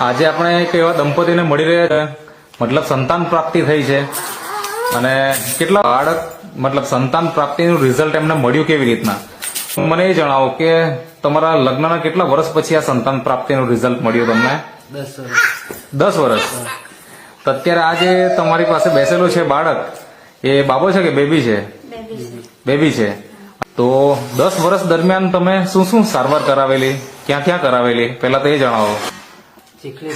આજે આપણે એક એવા દંપતીને મળી રહ્યા છે. મતલબ સંતાન પ્રાપ્તિ થઈ છે. અને કેટલા બાળક મતલબ સંતાન પ્રાપ્તિનું રિઝલ્ટ એમને મળ્યું કેવી રીતના? મને એ જણાવો કે તમારા લગ્નના કેટલા વર્ષ પછી આ સંતાન પ્રાપ્તિનું રિઝલ્ટ મળ્યું તમને? દસ વર્ષ. તો અત્યારે આજે તમારી પાસે બેસેલો છે બાળક એ બાબો છે કે બેબી છે. બેબી છે. તો દસ વર્ષ દરમિયાન તમે શું શું સારવાર કરાવેલી? ક્યાં ક્યાં કરાવેલી? પહેલા તો એ જણાવો. ચીખલી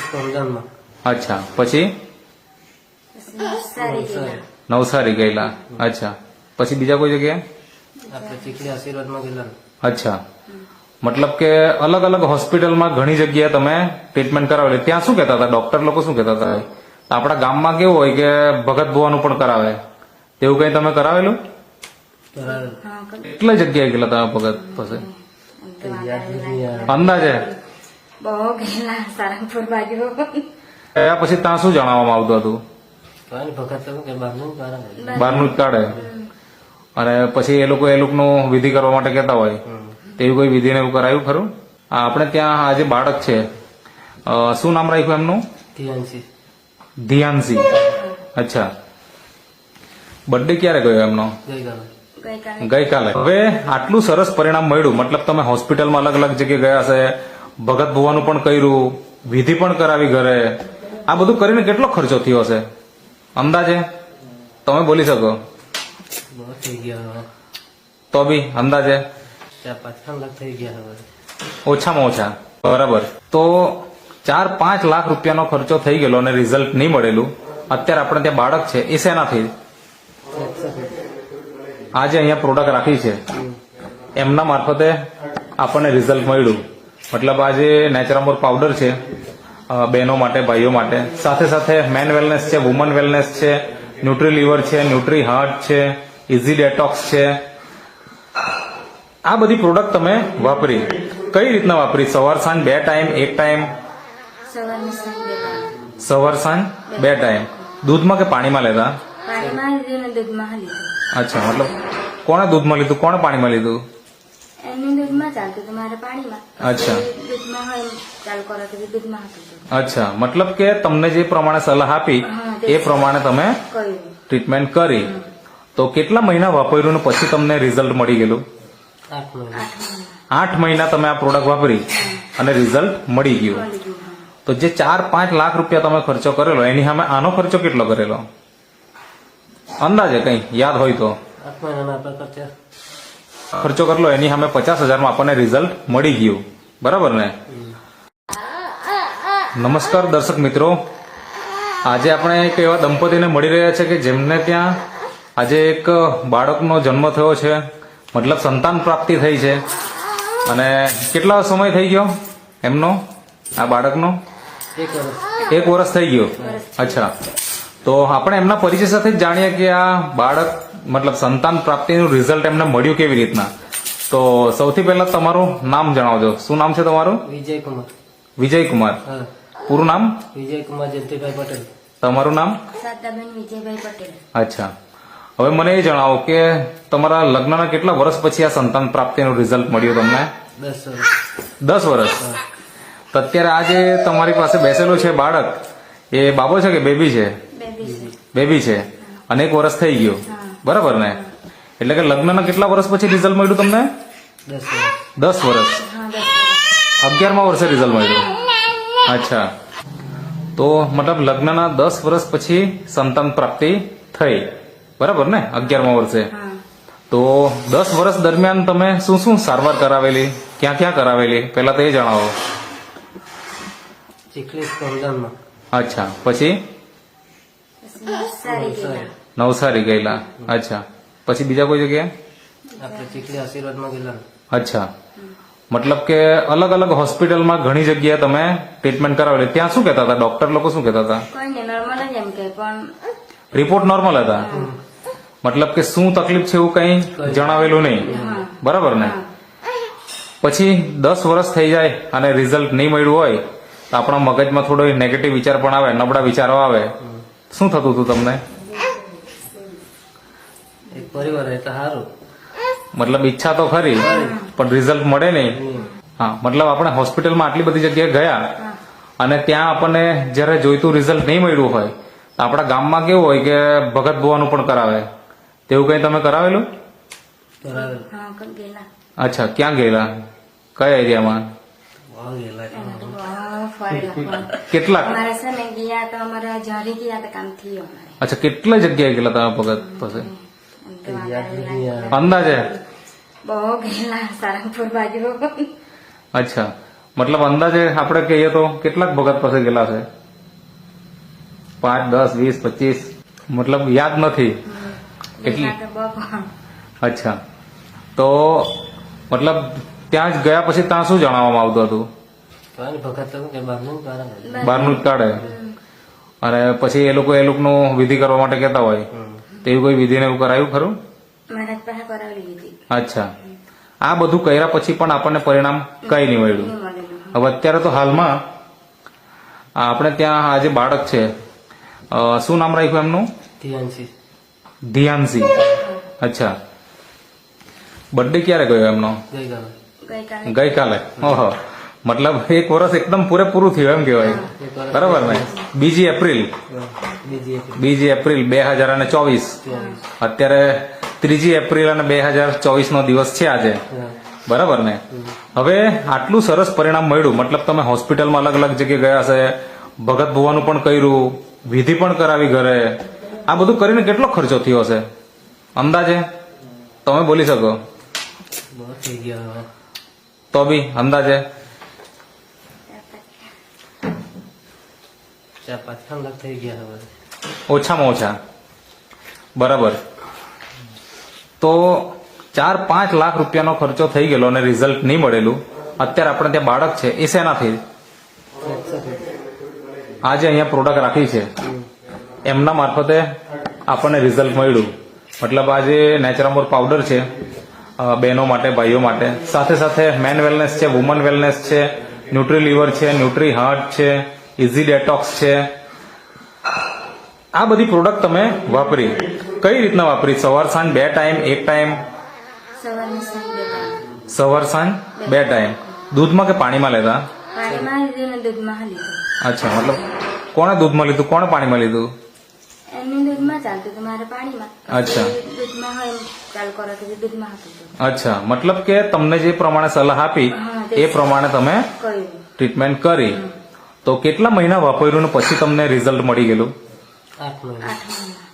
અચ્છા પછી? નવસારી ગયેલા. અચ્છા. પછી બીજા કોઈ જગ્યાએ? આપણે ચીખલી આશીર્વાદમાં ગયેલા. અચ્છા. મતલબ કે અલગ અલગ હોસ્પિટલમાં ઘણી જગ્યાએ તમે ટ્રીટમેન્ટ કરાવેલી. ત્યાં શું કહેતા હતા? ડોક્ટર લોકો શું કહેતા હતા? આપણા ગામમાં કેવું હોય કે ભગત ભુવાનું પણ કરાવે. તેવું કઈ તમે કરાવેલું? કેટલા જગ્યાએ ગયેલા તમે ભગત પાસે? અંદાજે? બહુ ગયેલા સારંગપુર બાજુ. ગયા પછી ત્યાં શું જણાવવામાં આવતું હતું? બહારનું જ કાઢે અને પછી એ લોકો એ લોકોનું વિધિ કરવા માટે કહેતા હોય. તેવી કોઈ વિધિને એવું કરાયું ખરું? હા, આપણે ત્યાં આજે બાળક છે શું નામ રાખ્યું એમનું? ધ્યાનસિંહ ધ્યાનસિંહ અચ્છા. બર્થડે ક્યારે ગયો એમનો? ગઈકાલે. હવે આટલું સરસ પરિણામ મળ્યું. મતલબ તમે હોસ્પિટલમાં અલગ અલગ જગ્યાએ ગયા હશે ભગત ભુવાનું પણ કર્યું વિધિ પણ કરાવી ઘરે. આ બધું કરીને કેટલો ખર્ચો થયો હશે? અંદાજે? તમે બોલી શકો. તો બી અંદાજે? ઓછામાં ઓછા. બરાબર. તો ચાર પાંચ લાખ રૂપિયાનો ખર્ચો થઈ ગયેલો અને રિઝલ્ટ નહીં મળેલું. અત્યારે આપણે ત્યાં બાળક છે એ શેનાથી? આજે અહીંયા પ્રોડક્ટ રાખી છે. એમના મારફતે આપણને રિઝલ્ટ મળ્યું. મતલબ આજે નેચરામોર પાવડર છે બહેનો માટે ભાઈઓ માટે. સાથે સાથે મેન વેલનેસ છે વુમન વેલનેસ છે ન્યુટ્રી લીવર છે ન્યુટ્રી હાર્ટ છે ઇઝી ડેટોક્સ છે. આ બધી પ્રોડક્ટ તમે વાપરી. કઈ રીતના વાપરી? સવાર સાંજ બે ટાઈમ એક ટાઈમ સવાર સાંજ બે ટાઈમ દૂધમાં કે પાણીમાં લેતા? અચ્છા મતલબ કોણે દૂધમાં લીધું? કોણે પાણીમાં લીધું? એમની દૂધમાં ચાલતું હતું મારે પાણીમાં. અચ્છા. દૂધમાં હોય ચાલુ કરો તો દૂધમાં હતું અચ્છા. મતલબ કે તમને જે પ્રમાણે સલાહ આપી એ પ્રમાણે તમે ટ્રીટમેન્ટ કરી. તો કેટલા મહિના વાપર્યું ને પછી તમને રિઝલ્ટ મળી ગયેલું? આઠ મહિના. તમે આ પ્રોડક્ટ વાપરી અને રિઝલ્ટ મળી ગયું. તો જે ચાર પાંચ લાખ રૂપિયા તમે ખર્ચો કરેલો એની સામે આનો ખર્ચો કેટલો કરેલો? અંદાજે કઈ યાદ હોય તો. ખર્ચા કરલો એની સામે પચાસ હજારમાં આપણને રિઝલ્ટ મળી ગયું. બરાબર ને? નમસ્કાર દર્શક મિત્રો. આજે આપણે એક એવા દંપતીને મળી રહ્યા છે કે જેમને ત્યાં આજે એક બાળકનો જન્મ થયો છે. મતલબ સંતાન પ્રાપ્તિ થઈ છે. અને કેટલા સમય થઈ ગયો એમનો? આ બાળકનો? એક વર્ષ. થઈ ગયો. અચ્છા. તો આપણે એમના પરિચય સાથે જ જાણીએ કે આ બાળક મતલબ સંતાન પ્રાપ્તિનું રિઝલ્ટ એમને મળ્યું કેવી રીતના? તો સૌથી પહેલા તમારું નામ જણાવજો. શું નામ છે તમારું? વિજય કુમાર. વિજય કુમાર. પૂરું નામ? વિજય કુમાર જયંતિભાઈ પટેલ. તમારું નામ? શારદાબેન વિજયભાઈ પટેલ. અચ્છા. હવે મને એ જણાવો કે તમારા લગ્નના કેટલા વર્ષ પછી આ સંતાન પ્રાપ્તિનું રિઝલ્ટ મળ્યું તમને? દસ વર્ષ. દસ વર્ષ. તો અત્યારે આજે તમારી પાસે બેસેલો છે બાળક એ બાબો છે કે બેબી છે? બેબી છે. અનેક અને એક વર્ષ થઈ ગયું. બરાબર ને? એટલે કે લગ્નના કેટલા વર્ષ પછી રિઝલ્ટ મળ્યું તમને? દસ વર્ષ દસ વર્ષ. હા દસ વર્ષ. અગિયારમા વર્ષે રિઝલ્ટ મળ્યું. અચ્છા. તો મતલબ લગ્નના દસ વર્ષ પછી સંતાન પ્રાપ્તિ થઈ. બરાબર ને? અગિયારમા વર્ષે. તો દસ વર્ષ દરમિયાન તમે શું શું સારવાર કરાવેલી? ક્યાં ક્યાં કરાવેલી? પહેલા તો એ જણાવો. અચ્છા. પછી? પછી સારી ગયેલા. નવસારી ગયેલા. અચ્છા. પછી બીજા કોઈ જગ્યાએ? આપણે ચીખલી આશીર્વાદમાં ગયેલા. અચ્છા. મતલબ કે અલગ અલગ હોસ્પિટલમાં ઘણી જગ્યાએ તમે ટ્રીટમેન્ટ કરાવેલી. ત્યાં શું કહેતા હતા? ડોક્ટર લોકો શું કહેતા હતા? કોઈ ને નોર્મલ જ એમ કે પણ રિપોર્ટ નોર્મલ હતા? મતલબ કે શું તકલીફ છે એવું કઈ જણાવેલું નહીં? બરાબર ને? પછી દસ વર્ષ થઈ જાય અને રિઝલ્ટ નહીં મળ્યું હોય તો આપણા મગજમાં થોડો નેગેટિવ વિચાર પણ આવે નબળા વિચારો આવે. શું થતું હતું તમને? એક પરિવાર રહે સારું મતલબ ઈચ્છા તો ખરી પણ રિઝલ્ટ મળે નહીં. હા મતલબ આપણે હોસ્પિટલમાં આટલી બધી જગ્યાએ ગયા અને ત્યાં આપણને જ્યારે જોઈતું રિઝલ્ટ નહીં મળ્યું હોય તો આપણા ગામમાં કેવું હોય કે ભગત ભુવાનું પણ કરાવે. તેવું કંઈ તમે કરાવેલું? અચ્છા ક્યાં ગયેલા? કયા એરિયામાં? કેટલા? અમારે છે ગયા તો અમારે જારી ગયા તો કામ થયું અચ્છા કેટલા જગ્યાએ ગયેલા તમે ભગત પાસે? અંદાજે બહુ ગયેલા સારંગપુર બાજુ અચ્છા મતલબ અંદાજે આપણે કહીએ તો કેટલાક ભગત પાસે ગયેલા છે પાંચ દસ વીસ પચીસ મતલબ યાદ નથી એટલી. અચ્છા તો મતલબ ત્યાં જ ગયા પછી ત્યાં શું જણાવવામાં આવતું હતું કોઈ ભગત તો કે બહારનું જ કાઢે અને પછી એ લોકો એ લોકોનું વિધિ કરવા માટે કહેતા હોય. તેવી કોઈ વિધિને એવું કરાયું ખરું? અચ્છા. આ બધું કર્યા પછી પણ આપણને પરિણામ કઈ નહીં મળ્યું. હવે અત્યારે તો હાલમાં આપણે ત્યાં આજે બાળક છે શું નામ રાખ્યું એમનું? ધ્યાનસિંહ. ધ્યાનસિંહ. અચ્છા. બર્થડે ક્યારે ગયો એમનો? ગઈકાલે. ગઈકાલે. ગઈકાલે. ઓહો. મતલબ એક વર્ષ એકદમ પૂરેપૂરું થયું એમ કહેવાય. બરાબર ને? બીજી એપ્રિલ. બીજી એપ્રિલ. બે હજાર અને ચોવીસ. અત્યારે ત્રીજી એપ્રિલ અને બે હજાર ચોવીસ નો દિવસ છે આજે. બરાબર ને? હવે આટલું સરસ પરિણામ મળ્યું. મતલબ તમે હોસ્પિટલમાં અલગ અલગ જગ્યાએ ગયા છે ભગત ભુવાનું પણ કર્યું. વિધિ પણ કરાવી ઘરે. આ બધું કરીને કેટલો ખર્ચો થયો હશે? અંદાજે? તમે બોલી શકો. તો બી અંદાજે? ચાર પાંચ ઓછામાં ઓછા. બરાબર. તો ચાર પાંચ લાખ રૂપિયાનો ખર્ચો થઈ ગયેલો અને રિઝલ્ટ નહીં મળેલું. અત્યારે આપણે ત્યાં બાળક છે, એ શેનાથી? આજે અહીંયા પ્રોડક્ટ રાખી છે. એમના મારફતે આપણને રિઝલ્ટ મળ્યું. મતલબ આજે નેચરામોર પાવડર છે બહેનો માટે, ભાઈઓ માટે. સાથે સાથે મેન વેલનેસ છે વુમન વેલનેસ છે ન્યુટ્રી લીવર છે ન્યુટ્રી હાર્ટ છે ઇઝી ડેટોક્સ છે. આ બધી પ્રોડક્ટ તમે વાપરી. કઈ રીતના વાપરી? સવાર સાંજ બે ટાઈમ એક ટાઈમ. સવાર સાંજ બે ટાઈમ દૂધમાં કે પાણીમાં લેતા? અચ્છા મતલબ કોણે દૂધમાં લીધું? કોણે પાણીમાં લીધું? અચ્છા. મતલબ કે તમને જે પ્રમાણે સલાહ આપી એ પ્રમાણે તમે ટ્રીટમેન્ટ કરી. તો કેટલા મહિના વાપર્યું ને પછી તમને રિઝલ્ટ મળી ગયેલું?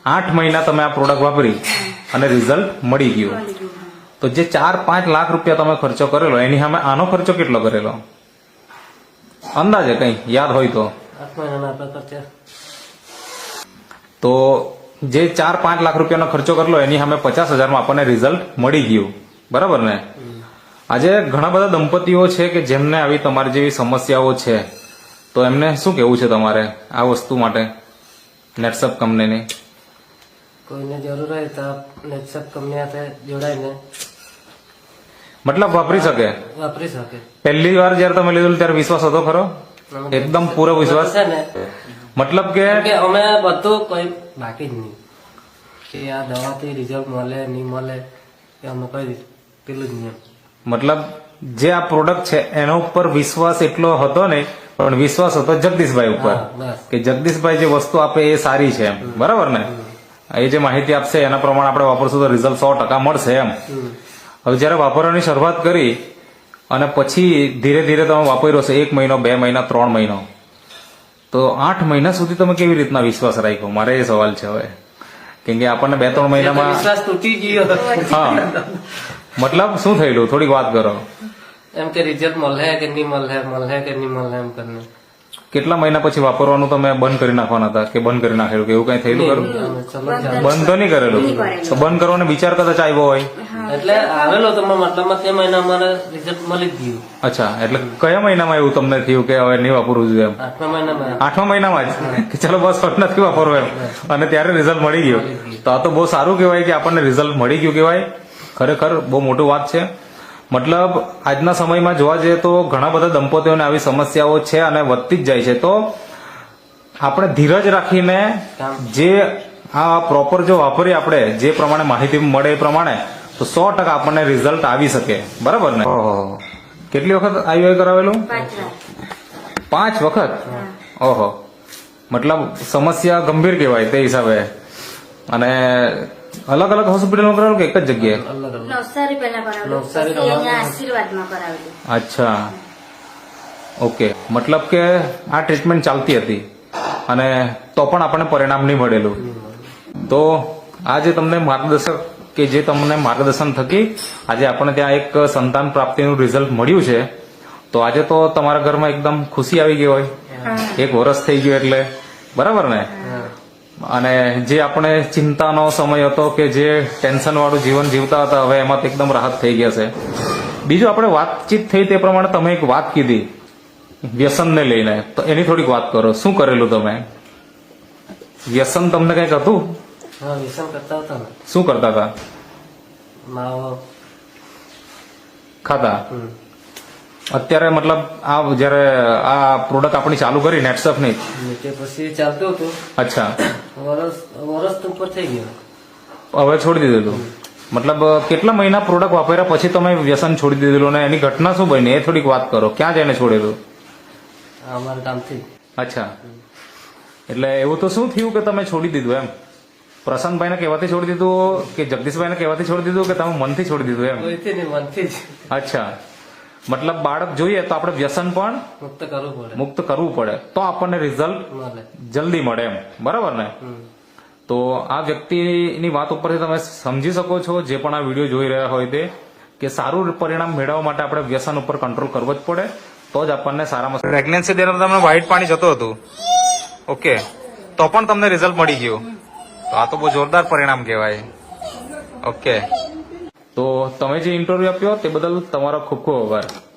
આઠ મહિના. તમે આ પ્રોડક્ટ વાપરી અને રિઝલ્ટ મળી ગયું. તો જે ચાર પાંચ લાખ રૂપિયા તમે ખર્ચો કરેલો એની સામે આનો ખર્ચો કેટલો કરેલો? અંદાજે કઈ યાદ હોય તો. તો જે ચાર પાંચ લાખ રૂપિયાનો ખર્ચો કરેલો એની સામે પચાસ હજારમાં આપણને રિઝલ્ટ મળી ગયું. બરાબર ને? આજે ઘણા બધા દંપતીઓ છે કે જેમને આવી તમારી જેવી સમસ્યાઓ છે. તો એમને શું કેવું છે તમારે આ વસ્તુ માટે? નેટસપ કંપનીની કોઈને જરૂર હોય તો નેટસપ કંપની સાથે જોડાઈને. મતલબ વાપરી શકે? વાપરી શકે. પહેલી વાર જયારે તમે લીધું ત્યારે વિશ્વાસ હતો ખરો? એકદમ પૂરો વિશ્વાસ? છે ને. મતલબ કે અમે બધું કોઈ બાકી જ નહીં. કે આ દવાથી રિઝલ્ટ મળે નહીં મળે એ અમે કઈ પેલું જ નહીં મતલબ જે આ પ્રોડક્ટ છે એના ઉપર વિશ્વાસ એટલો હતો નહીં પણ વિશ્વાસ હતો જગદીશભાઈ ઉપર કે જગદીશભાઈ જે વસ્તુ આપે એ સારી છે એમ. બરાબર ને? એ જે માહિતી આપશે એના પ્રમાણે આપણે વાપરશું તો રિઝલ્ટ સો ટકા મળશે એમ. હવે જયારે વાપરવાની શરૂઆત કરી અને પછી ધીરે ધીરે તમે વાપર્યો છે એક મહિનો બે મહિના ત્રણ મહિનો. તો આઠ મહિના સુધી તમે કેવી રીતના વિશ્વાસ રાખ્યો? મારે એ સવાલ છે હવે. કેમ કે આપણને બે ત્રણ મહિનામાં વિશ્વાસ તૂટી ગયો. હા. મતલબ શું થયેલું? થોડીક વાત કરો. એમ કે રિઝલ્ટ મળે કે નહીં મળે મળે કે નહીં મળે એમ કરીને. કેટલા મહિના પછી વાપરવાનું તમે બંધ કરી નાખવાના હતા કે બંધ કરી નાખેલું કે એવું કઈ થયેલું જાણ. બંધ તો નહીં કરેલું. તો બંધ કરવાનો વિચાર કદાચ આવ્યો હોય. એટલે આવેલો તમે મતલબમાં તે મહિના અમારે રિઝલ્ટ મળી ગયું. અચ્છા એટલે કયા મહિનામાં એવું તમને થયું કે હવે નહીં વાપરવું જોઈએ એમ? આઠમા મહિનામાં. આઠમા મહિનામાં જ? કે ચલો બસ હવે નથી વાપરવું એમ. અને ત્યારે રિઝલ્ટ મળી ગયું. તો આ તો બહુ સારું કહેવાય કે આપણને રિઝલ્ટ મળી ગયું કહેવાય. ખરેખર બહુ મોટું વાત છે. મતલબ આજના સમયમાં જોવા જઈએ તો ઘણા બધા દંપતીઓને આવી સમસ્યાઓ છે અને વધતી જ જાય છે. તો આપણે ધીરજ રાખીને જે આ પ્રોપર જો વાપરીએ આપણે જે પ્રમાણે માહિતી મળે એ પ્રમાણે તો સો ટકા આપણને રિઝલ્ટ આવી શકે. બરાબર ને? કેટલી વખત આઈઓઆઈ કરાવેલું? પાંચ વાર. પાંચ વખત? ઓહો. મતલબ સમસ્યા ગંભીર કહેવાય તે હિસાબે. અને અલગ અલગ હોસ્પિટલમાં કરાવેલું કે એક જ જગ્યાએ? નવસારી પહેલા કરાવેલું. આશીર્વાદમાં કરાવેલું. અચ્છા. ઓકે. મતલબ કે આ ટ્રીટમેન્ટ ચાલતી હતી. અને તો પણ આપણને પરિણામ નહીં મળેલું. તો આજે તમને માર્ગદર્શક કે જે તમને માર્ગદર્શન થકી આજે આપણને ત્યાં એક સંતાન પ્રાપ્તિનું રિઝલ્ટ મળ્યું છે તો આજે તો તમારા ઘરમાં એકદમ ખુશી આવી ગઈ હોય. એક વર્ષ થઈ ગયું એટલે. બરાબર ને? અને જે આપણે ચિંતાનો સમય હતો કે જે ટેન્શનવાળું જીવન જીવતા હતા હવે એમાં તો એકદમ રાહત થઈ ગયા છે. બીજું આપણે વાતચીત થઈ તે પ્રમાણે તમે એક વાત કીધી વ્યસનને લઈને. તો એની થોડીક વાત કરો. શું કરેલું તમે? વ્યસન તમને કંઈક હતું? વ્યસન કરતા હતા શું કરતા હતા? ખાતા. અત્યારે મતલબ આ જ્યારે આ પ્રોડક્ટ આપણી ચાલુ કરી નેટસફની? તે પછી ચાલતું હતું. અચ્છા. વરસ વરસ ઉપર થઈ ગયો. હવે છોડી દીધેલું મતલબ કેટલા મહિના પ્રોડક્ટ વાપર્યા પછી તમે વ્યસન છોડી દીધેલું ને? એની ઘટના શું બની? એ થોડીક વાત કરો. ક્યાં જઈને છોડેલું અમારા ગામથી. અચ્છા. એટલે એવું તો શું થયું કે તમે છોડી દીધું એમ? પ્રશાંતભાઈને કહેવાથી છોડી દીધું કે જગદીશભાઈને કહેવાથી છોડી દીધું કે તમે મનથી છોડી દીધું એમ? મનથી જ. અચ્છા. મતલબ બાળક જોઈએ તો આપણે વ્યસન પણ મુક્ત કરવું પડે. મુક્ત કરવું પડે. તો આપણને રિઝલ્ટ જલ્દી મળે એમ. બરાબર ને? તો આ વ્યક્તિની વાત ઉપરથી તમે સમજી શકો છો જે પણ આ વીડિયો જોઈ રહ્યા હોય તે કે સારું પરિણામ મેળવવા માટે આપણે વ્યસન ઉપર કંટ્રોલ કરવો જ પડે. તો જ આપણને સારામાં પ્રેગ્નન્સી દરમિયાન તમને વ્હાઇટ પાણી જતું હતું. ઓકે તો પણ તમને રિઝલ્ટ મળી ગયું. તો આ તો બહુ જોરદાર પરિણામ કહેવાય. ઓકે તો તમે જે ઇન્ટરવ્યુ આપ્યો તે બદલ તમારો ખૂબ ખૂબ આભાર.